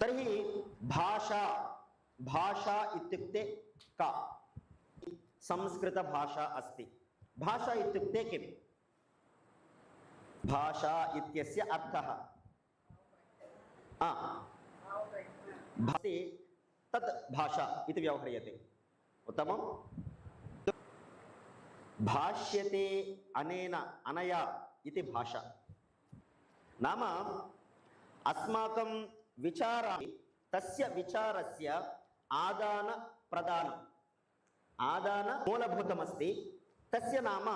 तर्हि भाषा भाषा इत्युक्ते का? संस्कृतभाषा अस्ति। भाषा इत्युक्ते किम्? भाषा इत्यस्य अर्थः। भवति तत् भाषा इति व्यवह्रियते। उत्तमं भाष्यते अनेन अनया इति भाषा। नाम अस्माकं विचाराः तस्य विचारस्य आदानप्रदानम् आदानमूलभूतमस्ति तस्य नाम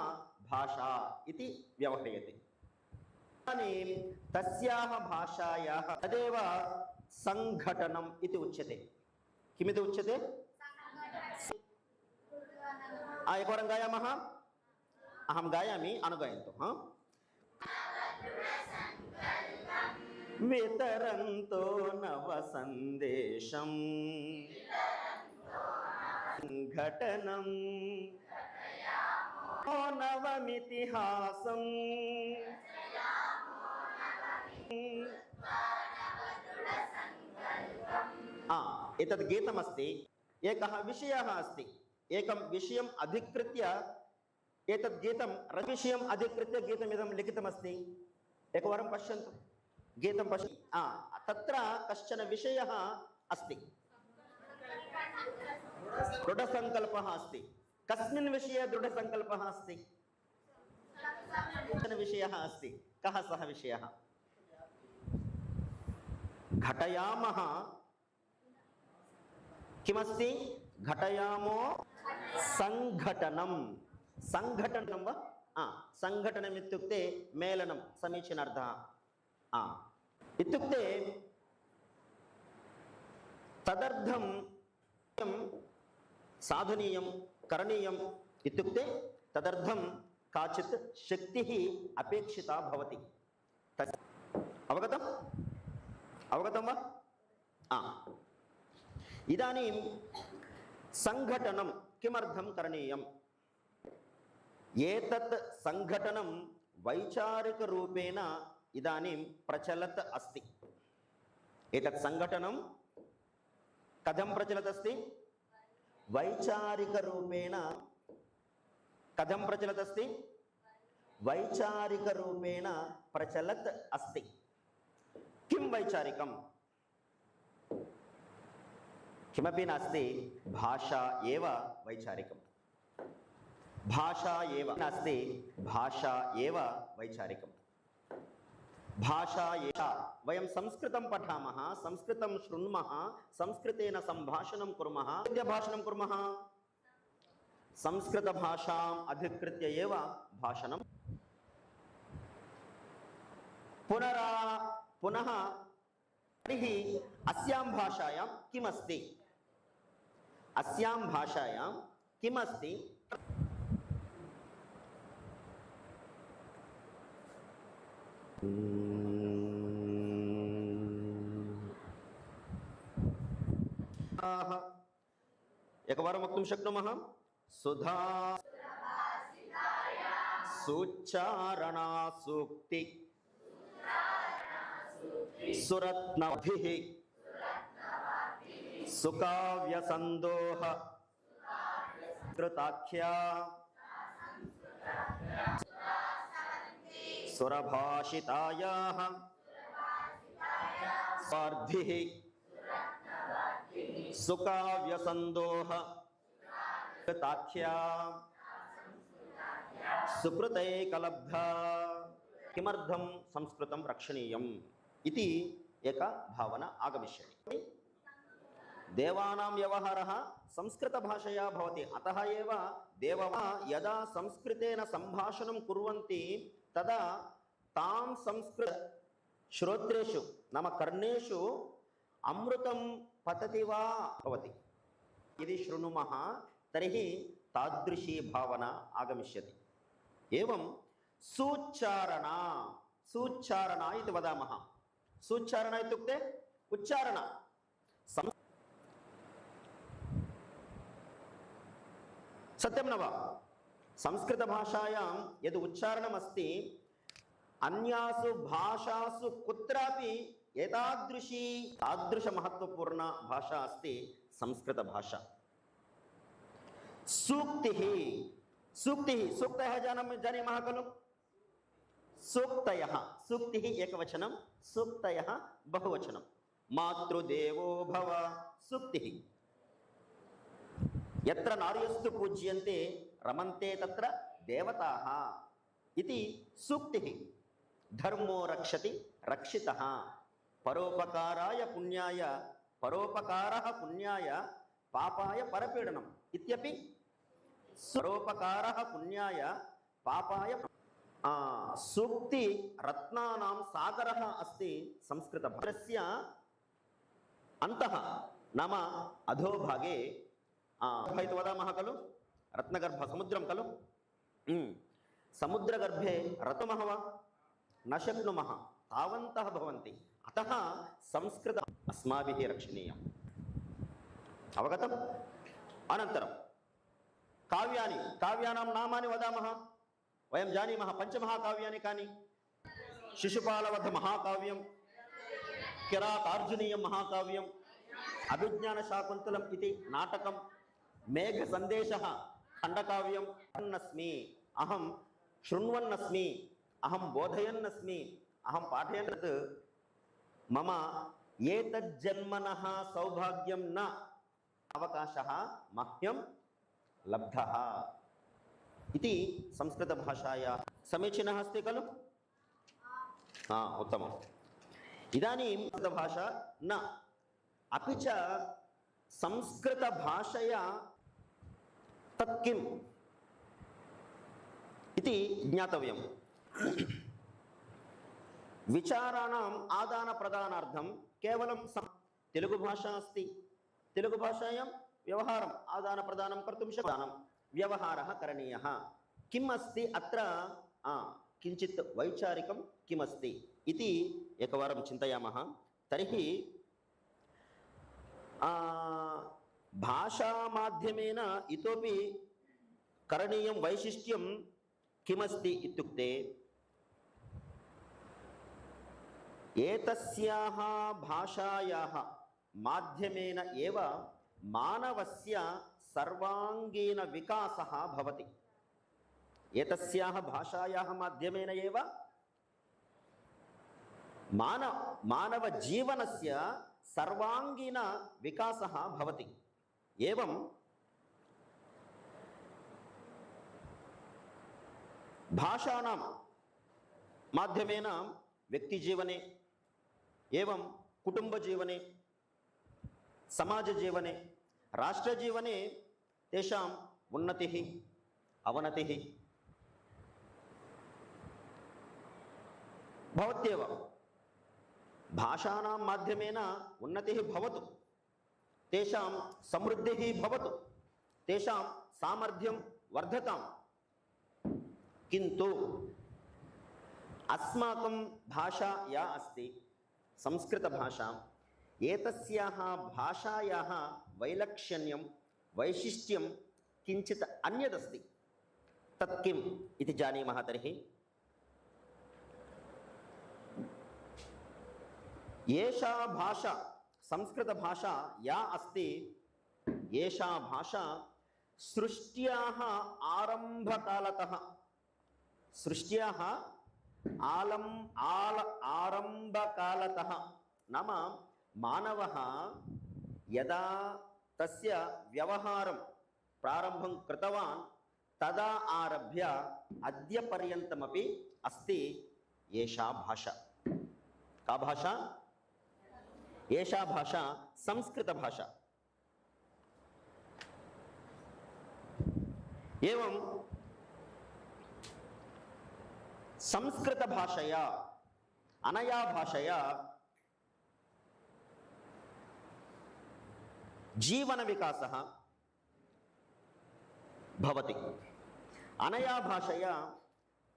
भाषा इति व्यवह्रियते इदानीं तस्याः भाषायाः तदेव सङ्घटनम् इति उच्यते किमिति उच्यते आ, एकवारं गायामः अहं गायामि अनुगायन्तु हा वितरन्तो नवसन्देशम् घटनम् ओ नवमितिहासम् आ, एतद् गीतमस्ति एकः विषयः अस्ति एकं विषयम् अधिकृत्य एतद् गीतं रविषयम् अधिकृत्य गीतमिदं लिखितमस्ति एकवारं पश्यन्तु గీతం పశు తత్ర కశ్చన విషయ అస్తి దృఢసంకల్ప అస్తి కస్మిన్ విషయ దృఢసంకల్ప అస్తి కశ్చన విషయ అస్తి క విషయ ఘటయామ కిమస్తి ఘటయామో సంఘటనం సంఘటనం వా సంఘటనం ఇత్యుక్తే మేలనం సమీచీనార్థ इत्युक्ते मेलनं समीचीनार्थः आ, इत्युक्ते तदर्थं साधनीयं करणीयम् इत्युक्ते तदर्थं काचित् शक्तिः अपेक्षिता भवति तस् अवगतम् अवगतं वा आ इदानीं सङ्घटनं किमर्थं करणीयम् एतत् सङ्घटनं ఇదానీం ప్రచలత్ అస్తి. ఏతత్ సంఘటనం కథం ప్రచలత్ అస్తి? వైచారిక రూపేణ కథం ప్రచలత్ అస్తి? వైచారిక రూపేణ ప్రచలత్ అస్తి. కిం వైచారికం? కిమపి నాస్తి? భాష ఏవ వైచారికం? భాష ఏవ నాస్తి? భాష ఏవ వైచారికం? वैचारिकं भाषा एषा वयं संस्कृतं पठामः संस्कृतं शृण्मः संस्कृतेन सम्भाषणं कुर्मः अद्य भाषणं कुर्मः संस्कृतभाषाम् अधिकृत्य एव भाषणं पुनरा पुनः तर्हि अस्यां भाषायां किमस्ति अस्यां एकवारं वक्तुं शक्नुमः सुधा सुच्चारणा सूक्ति सुरत्नभिः सुकाव्यसन्दोह कृताख्या सुरभाषितायाः स्वार्धिः सुकाव्यसन्दोह कृताख्या सुकृतैकलब्धा किमर्थं संस्कृतं रक्षणीयम् इति एका भावना आगमिष्यति देवानां व्यवहारः संस्कृतभाषया भवति अतः एव देवः यदा संस्कृतेन सम्भाषणं कुर्वन्ति तदा తదా తాం సంస్కృత శ్రోత్రేషు నమ కర్ణేషు అమృతం పతతి వా భవతి. ఇది శృణుమ తర్హి తాదృశీ భావన ఆగమిష్యతి. ఏం సూచారణ సూచారణ ఇది వదామ. సూచారణ ఇత్యుక్తే ఉచ్చారణ. సత్యం నవా. సంస్కృత సంస్కృతభాషాయాం యద్ ఉచ్చారణమస్తి. అన్యాసు భాషాసు కుత్రాపి ఏతాదృశీ. మహత్వపూర్ణ భాష అస్తి సంస్కృత భాష. సూక్తి. సూక్తి. సూక్త జానం జానీమः ఖలు. సూక్తయ. సూక్తి ఏకవచనం. సూక్తయ బహువచనం. మాతృదేవో భవ. సూక్తి. ఎత్ర నార్యస్తు పూజ్యంతే రమంతే తత్ర దేవతా ఇది సూక్తి. ధర్మో రక్షతి రక్షిత. పరోపకారాయ పుణ్యాయ పరోపకార పుణ్యాయ పాపాయ పరపీడనం ఇత్యపి పరోపకార పుణ్యాయ పాపాయ సూక్తి రత్నానాం సాగర అస్తి సంస్కృత భారస్య అంత. నమ అధోభాగే. వదామः ఖలు రత్నగర్భ సముద్రం కలు? సముద్ర గర్భే రతమహవ నశక్నుమ తావంత భవంతి అత సంస్కృత అస్మాభి రక్షణీయం. అవగతం? అనంతరం. కావ్యాన్ని కావ్యానాం నామాని వదామహ వయం జానీమహ పంచమహాకావ్యాన్ని కానీ. శిశుపాలవధ మహాకావ్యం. కిరాతార్జునీయం మహాకావ్యం. అభిజ్ఞాన శాకుంతలం ఇది నాటకం. మేఘ సందేశ मेघसन्देशः खण्डकाव्यं पठन्नस्मि अहं शृण्वन्नस्मि अहं बोधयन्नस्मि अहं पाठयन् तत् मम एतज्जन्मनः सौभाग्यं न अवकाशः मह्यं लब्धः इति संस्कृतभाषाया समीचीनः अस्ति खलु हा उत्तमम् इदानीं संस्कृतभाषा न अपि च संस्कृतभाषया తత్కిం ఇది జ్ఞాతవ్యం. విచారాణం ఆదాన ప్రధానార్థం కేవలం తెలుగు భాష అస్తి. తెలుగు భాషాయాం వ్యవహారం ఆదాన ప్రదానం కర్తుం శదానం వ్యవహార కరణీయ. కిమ్ అస్తి అత్ర? కించిత్ వైచారికం కిమస్తి ఇది ఏకవారం చింతయామः. తర్హి భాషామాధ్యమేన ఇతోపి కరణీయం వైశిష్ట్యం కిమస్తి ఇత్యుక్తే. ఏతస్యాహ భాషాయా మాధ్యమేన ఏవ మానవస్య సర్వాంగీన వికాస భవతి. ఏతస్యాహ భాషాయాహ మాధ్యమేన ఏవ మానవ మానవ జీవనస్య సర్వాంగీన వికాస భవతి. ఏవం భాషాణం మాధ్యమేన వ్యక్తిజీవనే ఏవం కుటుంబ జీవనే సమాజ జీవనే రాష్ట్ర జీవనే తేషాం ఉన్నతి అవనతి. భవత్యేవ. భాషాణం మాధ్యమేన ఉన్నతి భవతు. తేషాం సమృద్ధి భవతు. తేషాం సామర్థ్యం వర్ధతాం. కింటు అస్మాకం భాష యా అస్తి సంస్కృత భాష. ఏతస్యాः భాషాయాः వైలక్షణ్యం వైశిష్ట్యం కించిత్ అన్యదస్తి. తత్కిం ఇది జానీమः తర్హి. ఏషా భాష సంస్కృత భాష యా అస్తి ఏషా భాష సృష్ట్యా ఆరంభకాలత. సృష్ట్యా ఆలం ఆల ఆరంభకాలత. నామ మానవ యదా తస్య వ్యవహారం ప్రారంభం కృతవాన్ తదా ఆరభ్య అద్యపర్యంతమీ అస్తి ఏషా భాష. కా భాష? एषा भाषा संस्कृतभाषा एवं संस्कृतभाषया अनया भाषया जीवनविकासः भवति। अनया भाषया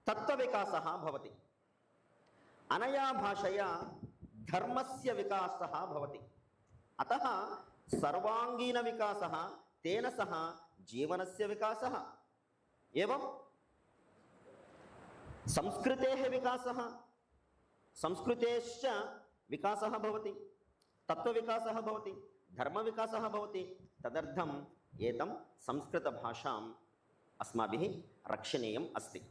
तत्त्वविकासः भवति। अनया भाषया ధర్మస్య వికాస భవతి అత సర్వాంగీన వికాస తేన సహ జీవనస్య వికాస ఏవం సంస్కృతే వికాస సంస్కృతేశ్చ వికాస భవతి తత్వ వికాస భవతి ధర్మ వికాస భవతి తదర్థం ఏతం సంస్కృత సంస్కృతభాషాం అస్మాభి రక్షణీయం అస్తి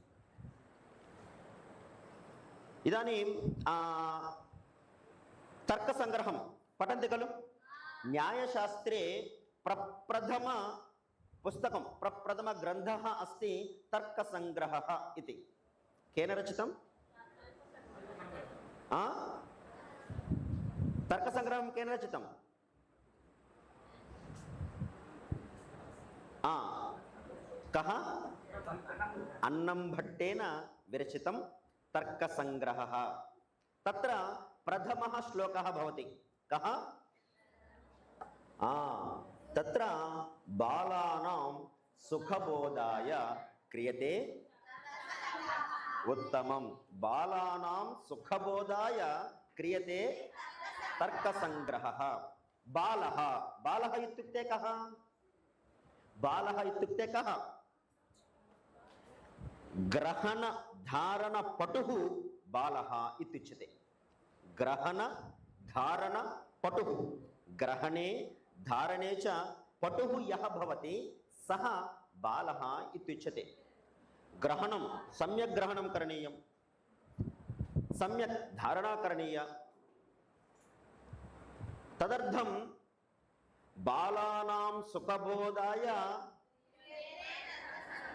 ఇదానీం తర్క సంగ్రహం. పఠంతి కలు. న్యాయశాస్త్రే ప్రప్రథమ పుస్తకం ప్రప్రథమ గ్రంథ అస్తి తర్క సంగ్రహ ఇది. కేన రచితం? తర్క సంగ్రహం కేన రచితం? కహ అన్నం భట్టేన విరచితం తర్క సంగ్రహ. తత్ర ప్రథమ శ్లోక భవతి. కహ త్ర బాలానాం సుఖబోధాయ క్రియతే. ఉత్తమం. బాలానాం సుఖబోధాయ క్రియతే తర్కసంగ్రహ. బాల. బాల ఇత్యుక్తే కహ బాల ఇత్యుక్తే కహ గ్రహణ ధారణ పటు బాల ఇచ్చతే గ్రహణ ధారణ పటు. గ్రహణే ధారణే చ పటు యహ సహ బాల ఇత్యుచ్యతే. గ్రహణం సమ్యక్ గ్రహణం కరణీయం. సమ్యక్ ధారణా కరణీయ. తదర్థం బాలానాం సుఖబోధాయ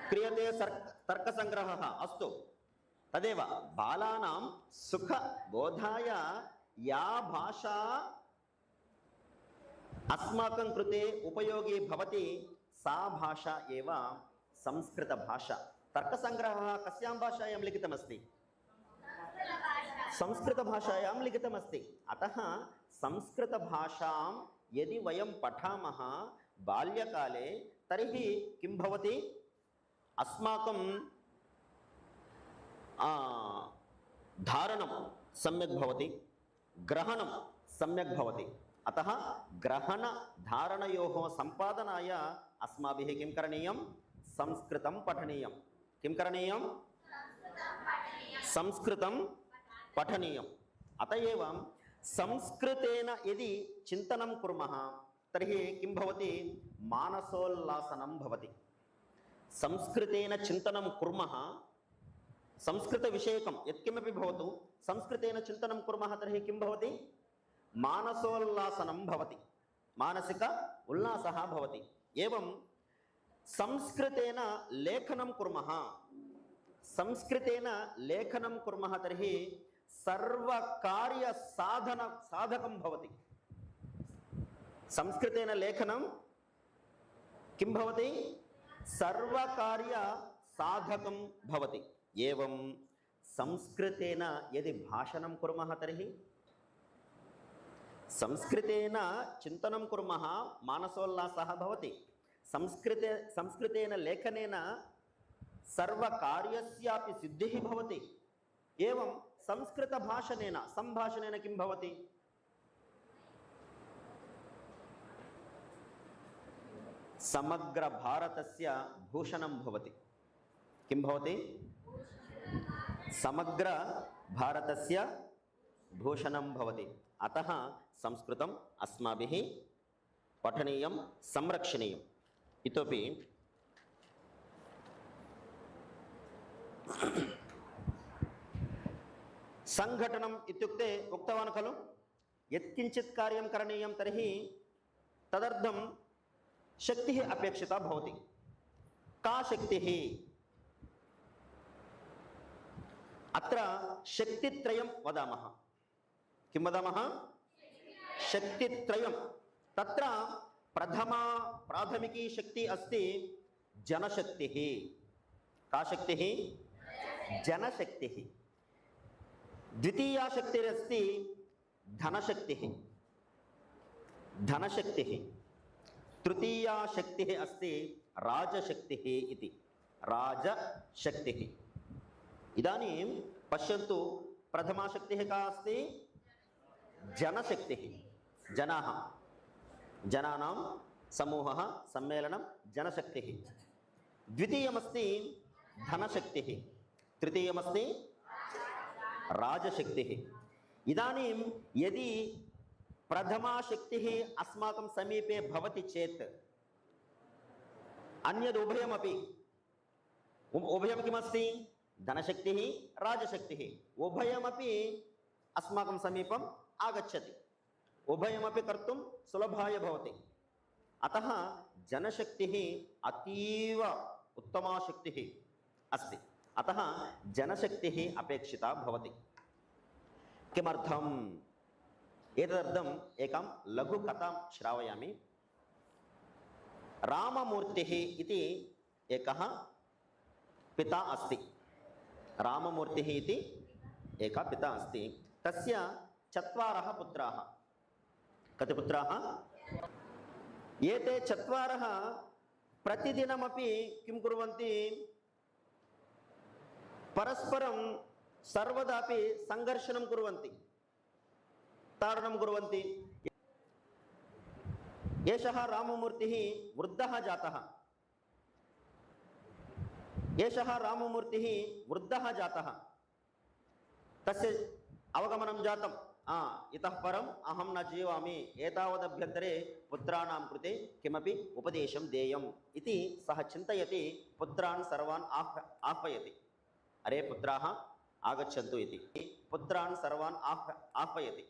క్రియతే తర్క సంగ్రహ అస్తు. తదేవ బాలానాం సుఖ బోధాయ యా భాష అస్మాకం కృతే ఉపయోగి భవతి సా భాష ఏవ సంస్కృత భాష. తర్క సంగ్రహ కస్యాం భాషాయాం లిఖితమస్తి. సంస్కృత భాషాయాం లిఖితమస్తి. అత సంస్కృత భాషాం ఎది వయం పఠామః బాల్యకాలే తర్హి కిం భవతి? అస్మాకం ధారణం సమ్యక్ భవతి గ్రహణం సమ్యక్ భవతి. అత గ్రహణ ధారణయో సంపాదనాయ అస్మాభి కిం కరణీయం? సంస్కృతం పఠనీయం. కిం కరణీయం? సంస్కృతం పఠనీయం. అత ఏవ? సంస్కృతేన ఇది చింతనం కుర్మ. తర్హి కిం భవతి? మానసోల్లాసనం భవతి. సంస్కృతేన చింతనం కుర్మ. संस्कृतविषयकं यत्किमपि भवतु संस्कृतेन चिन्तनं कुर्मः तर्हि किं भवति मानसोल्लासनं भवति मानसिक उल्लासः भवति एवं संस्कृतेन लेखनं कुर्मः संस्कृतेन लेखनं कुर्मः तर्हि सर्वकार्यसाधन साधकं भवति संस्कृतेन लेखनं किं ఏవం సంస్కృతేన యది భాషణం కుర్మః తర్హి? సంస్కృతేన చింతనం కుర్మః మానసోల్లాసः భవతి. సంస్కృతే సంస్కృతేన లేఖనేన సర్వకార్యస్యాపి సిద్ధి భవతి. ఏవం సంస్కృత భాషణేన సంభాషణేన కిం భవతి? సమగ్ర భారతస్య భూషణం భవతి. కిం భవతి? సమగ్ర భారతస్య భూషణం భవతి. అత సంస్కృతం అస్మాభి పఠనీయం సంరక్షణీయం. ఇతోపి సంఘటనం ఇత్యుక్తే ఉక్తవాను ఖలు? యత్కించిత్ కార్యం కరణీయం తర్హి తదర్థం శక్తి అపేక్షిత భవతి. కా శక్తి? अत्र शक्तित्रयं वदामः। किं वदामः? शक्तित्रयं। तत्र प्रथमा प्राथमिकी शक्ति अस्ति जनशक्तिः। का शक्तिः? जनशक्तिः। द्वितीया शक्तिरस्ति धनशक्तिः। धनशक्तिः। तृतीया शक्तिः अस्ति राजशक्तिः इति। राजशक्तिः। ఇదానీం పశ్యంతు ప్రథమాశక్తి కా అస్తి? జనశక్తి. జనా. జనా సమూహ సమ్మేళనం జనశక్తి. ద్వితీయమస్తి ధనశక్తి. తృతీయమస్తి రాజశక్తి. ఇదానీం ఎది ప్రథమాశక్తి అస్మాకం సమీపే భవతి చేత్. అన్యదుభయమీ ఉభయం కిమస్తి? धनशक्तिः राजशक्तिः उभयमपि अस्माकं समीपम् आगच्छति। उभयमपि कर्तुं सुलभाय अतः जनशक्तिः अतीव उत्तमा शक्तिः अस्ति। अतः जनशक्तिः अपेक्षिता भवति। किमर्थम्? एतदर्थम् एकां लघुकथां श्रावयामि। राममूर्तिः इति एकः पिता अस्ति। రామమూర్తి ఇది ఏక పిత అస్తి. తస్య చత్వర పుత్ర. కతి పుత్ర? ఏతే చత్వారः ప్రతిదినమీ కిం కుర్వంతి? పరస్పరం సర్వదాపి సంఘర్షణం కుర్వంతి. తాడనం కుర్వంతి. ఏష రామమూర్తి వృద్ధ జాత. ఏష రామమూర్తి వృద్ధ జాత. తస్య అవగమనం జాతం. ఇత పరం అహం నా జీవామి ఏతావదభ్యంతరే పుత్రాణం కృతే కిమపి ఉపదేశం దేయం. ఇది సహ చింతయతి పుత్రాన్ సర్వాన్ ఆహ్వ ఆహ్వయతి. అరే పుత్రా ఆగచ్చంతు ఇది. పుత్రాన్ సర్వాన్ ఆహ్వ ఆహ్వయతి.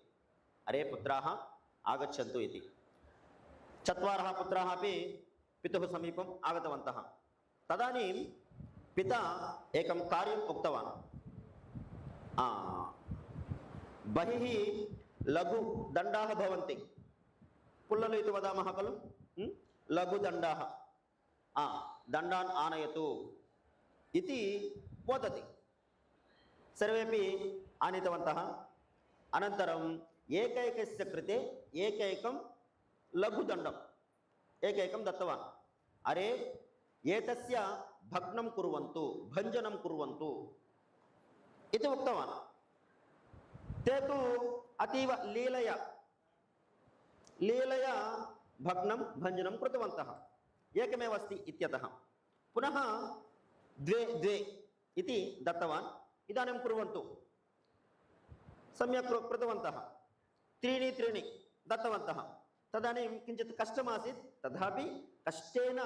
అరే పుత్రా ఆగచ్చంతు ఇది. చత్వారः పుత్రాः अपि పితुः సమీపం ఆగతవంత. తదనీ पिता एकं कार्यम् उक्तवान् आ, बहिः लघुदण्डाः भवन्ति पुल्ललु इति वदामः खलु ं? लघुदण्डाः आ, दण्डान् आनयतु इति वदति सर्वेपि आनीतवन्तः अनन्तरम् एकैकस्य कृते एकैकं लघुदण्डम् एकैकं दत्तवान् अरे एतस्य भग्नं कुर्वन्तु, भञ्जनं कुर्वन्तु इति ते तु अतीव लीलया लीलया भग्नं, भञ्जनं कृतवन्तः। एकमेव पुनः द्वे द्वे इति दत्तवान्। इदानीं कुर्वन्तु। सम्यक् कृतवन्तः। त्रीणि त्रीणि दत्तवन्तः। तदानीं किञ्चित् कष्टमासीत्, तथापि कष्टेन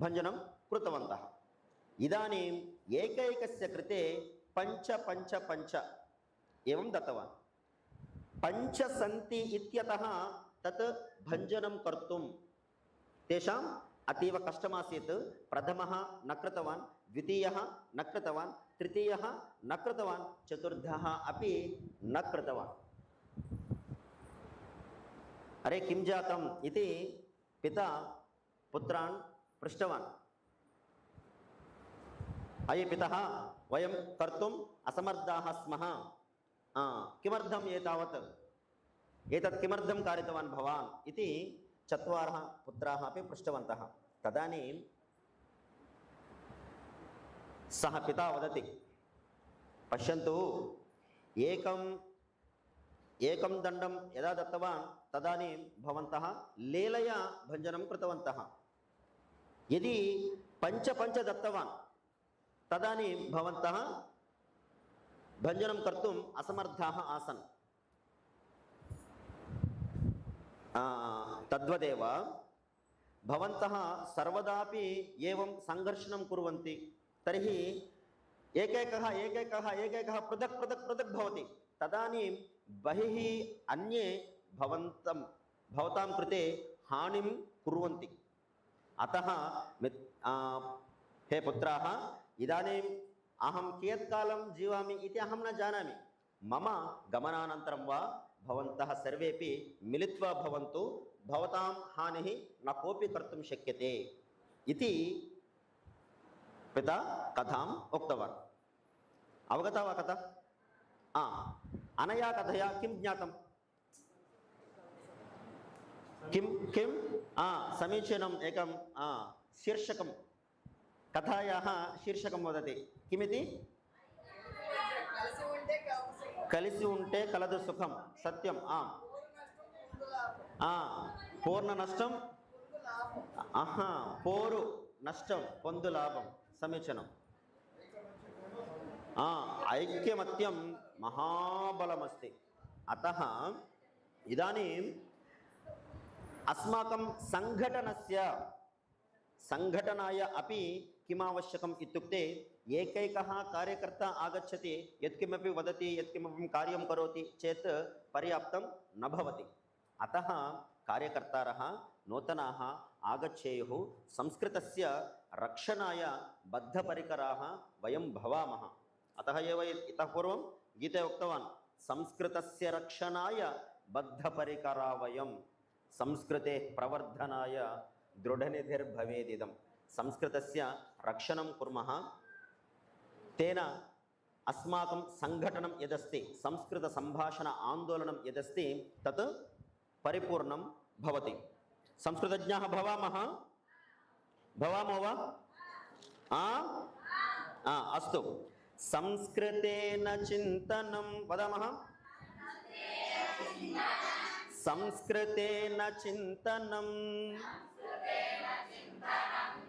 भञ्जनं कृतवन्तः। इदानीम् एकैकस्य कृते पञ्च पञ्च पञ्च एवं दत्तवान्। पञ्च सन्ति इत्यतः तत् भञ्जनं कर्तुं तेषाम् अतीव कष्टमासीत्। प्रथमः न कृतवान्, द्वितीयः न कृतवान्, तृतीयः न कृतवान्, चतुर्थः अपि न कृतवान्। अरे, किं जातम् इति पिता, पुत्रान् पृष्टवान्। अये पितः वयं कर्तुम् असमर्थाः स्मः आ, किमर्थम् एतावत् एतत् किमर्थं कारितवान् भवान् इति चत्वारः पुत्राः अपि पृष्टवन्तः तदानीं सः पिता वदति पश्यन्तु एकम् एकं दण्डं यदा दत्तवान् तदानीं भवन्तः लीलया भञ्जनं कृतवन्तः यदि पञ्च पञ्च दत्तवान् తదనీ భవంత భంజనం కర్తుం అసమర్థా ఆసన్. తద్వదేవ భవంత సర్వదాపి ఏం సంఘర్షణం కురువంతి. తర్హి ఏకైక ఏకైక ఏకైక పృథక్ పృథక్ పృథక్ భవతి. తదనీం బహి అన్యే భవంతం భవతాం కృతే హానిం కురువంతి. అత హే పుత్రా ఇదానీం అహం కియత్కాలం జీవామి ఇది అహం నా జానామి. మమ గమనానంతరం వా భవంత సర్వేపీ మిలిత్వా భవంతు భవతాం హాని నా కోపి కర్తుం శక్యతే. ఇది పిత కథాం ఉక్తవాన్. అవగత వా కథ? అనయా కథయా? కిం జ్ఞాతం? కిం కిం? సమీచీనం ఏకం శీర్షకం. కథాయా శీర్షకం వదతి. కిమితి? కలిసి ఉంటే కలదు సుఖం. సత్యం. ఆ. పూర్ణ నష్టం? ఆహా పోరు నష్టం పొందు లాభం. సమీచీనం. ఐక్యమత్యం మహాబలమస్తి. అత ఇదానీం అస్మాకం సంఘటనస్య సంఘటనాయ అపి किम् आवश्यकम् इत्युक्ते एकैकः कार्यकर्ता आगच्छति, यत्किमपि वदति, यत्किमपि कार्यं करोति चेत् पर्याप्तं न भवति। अतः कार्यकर्तारः, नूतनाः आगच्छेयुः संस्कृतस्य रक्षणाय बद्धपरिकराः वयं भवामः। अतः एव इतः पूर्वं गीते उक्तवान्, संस्कृतस्य रक्षणाय बद्धपरिकरा वयं संस्कृते प्रवर्धनाय दृढनिधिर्भवेदिदं संस्कृतस्य రక్షణం కుర్మ. తేన అస్మాకం సంఘటనం యదస్తి సంస్కృత సంభాషణ ఆందోళనం యదస్తి తత్ పరిపూర్ణం భవతి. సంస్కృతజ్ఞ భవామహ భవామో వా? అస్తు. సంస్కృతేన చింతనం వదామహ సంస్కృతేన చింతనం.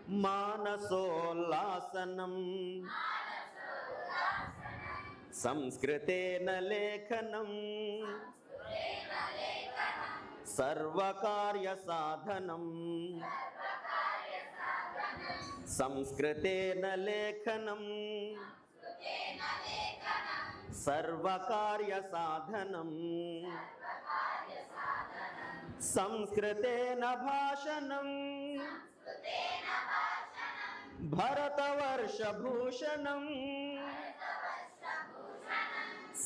మానసోల్లాసనం. సంస్కృతేన లేఖనం. సర్వకార్యసాధనం సంస్కృతేన లేఖనం. సర్వకార్యసాధనం సంస్కృతేన భాషణం भरतवर्षभूषणं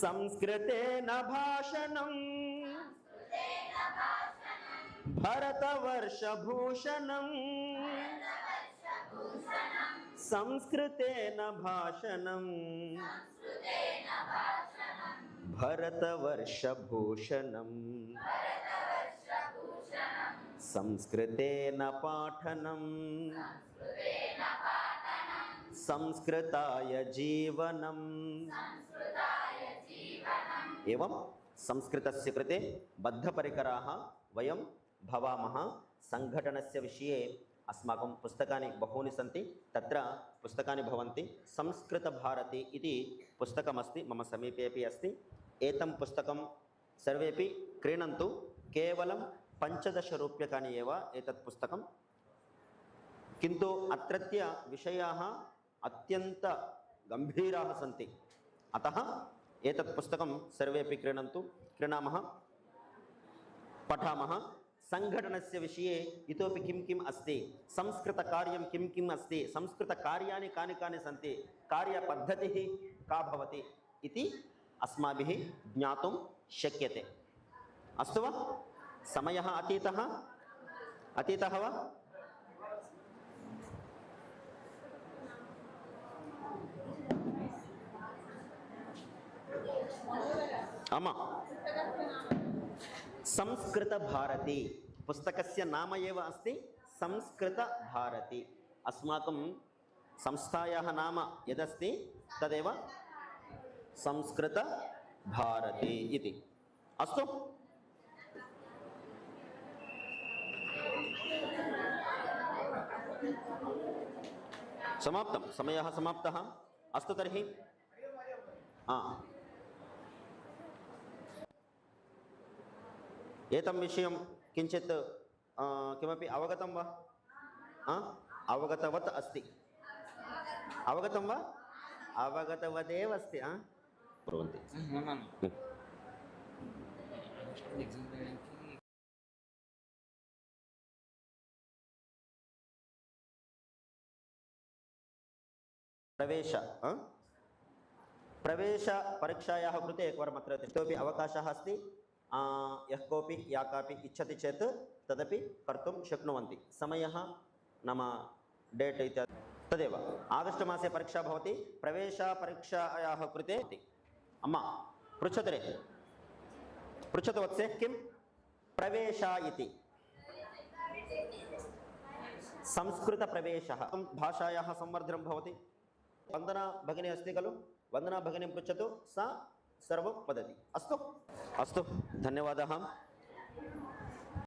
संस्कृतेन भाषणं भरतवर्षभूषणं संस्कृतेन भाषणं भरतवर्षभूषणं సంస్కృతేన పాఠనం. సంస్కృతాయ జీవనం. ఏం సంస్కృతస్య కృతే బద్ధపరికరాः వయం భవామः. సంఘటనస్య విషయే అస్మాకం పుస్తకాన్ని బహూని సంతి తత్ర పుస్తకాన్ని భవంతి. సంస్కృత భారతి ఇది పుస్తకమస్తి మమ సమీపే అస్తి. ఏతం పుస్తకం సర్వేపి క్రీణంతు కేవలం पञ्चदशरूप्यकाणि एव एतत् पुस्तकं। किन्तु अत्रत्य विषयाः अत्यन्तगम्भीराः सन्ति। अतः एतत् पुस्तकं सर्वेपि क्रीणन्तु, क्रीणामः। पठामः। सङ्घटनस्य विषये इतोपि किं किम् अस्ति? संस्कृतकार्यं किं किम् अस्ति? संस्कृतकार्याणि कानि कानि सन्ति? कार्यपद्धतिः का भवति? इति अस्माभिः ज्ञातुं शक्यते। अस्तु वा? సమయ అతీత? అతీత వా? అమ్మా. సంస్కృత భారతి పుస్తకస్య నామ ఏవ అస్తి? సంస్కృత భారతి అస్మాకం సంస్థాయాः నామ ఎదస్తి తదేవ? సంస్కృత భారతి ఇది. అస్తు. సమాప్తం. సమయ సమాప్త. అస్తు తర్హి. ఏతం విషయం కించిత్ కమీ అవగతం వా? అవగతవత్ అస్తి. అవగతం వా? అవగతవదే అస్తి కుర్వంతి प्रवेश आ? प्रवेशपरीक्षायाः कृते एकवारम् अत्र इतोपि अवकाशः अस्ति आ, यः कोऽपि या कापि इच्छति चेत् तदपि कर्तुं शक्नुवन्ति समयः नाम डेट् इत्यादि तदेव आगस्ट् मासे परीक्षा भवति प्रवेशपरीक्षायाः कृते इति। अम्मा पृच्छतु रे पृच्छतु वत्से किं प्रवेश इति संस्कृतप्रवेशः भाषायाः संवर्धनं भवति వందన భగిని అస్తి ఖలు వందనా భగిని పుచ్చతు సా సర్వం వదతి అస్తు. అస్తు. ధన్యవాదాహం.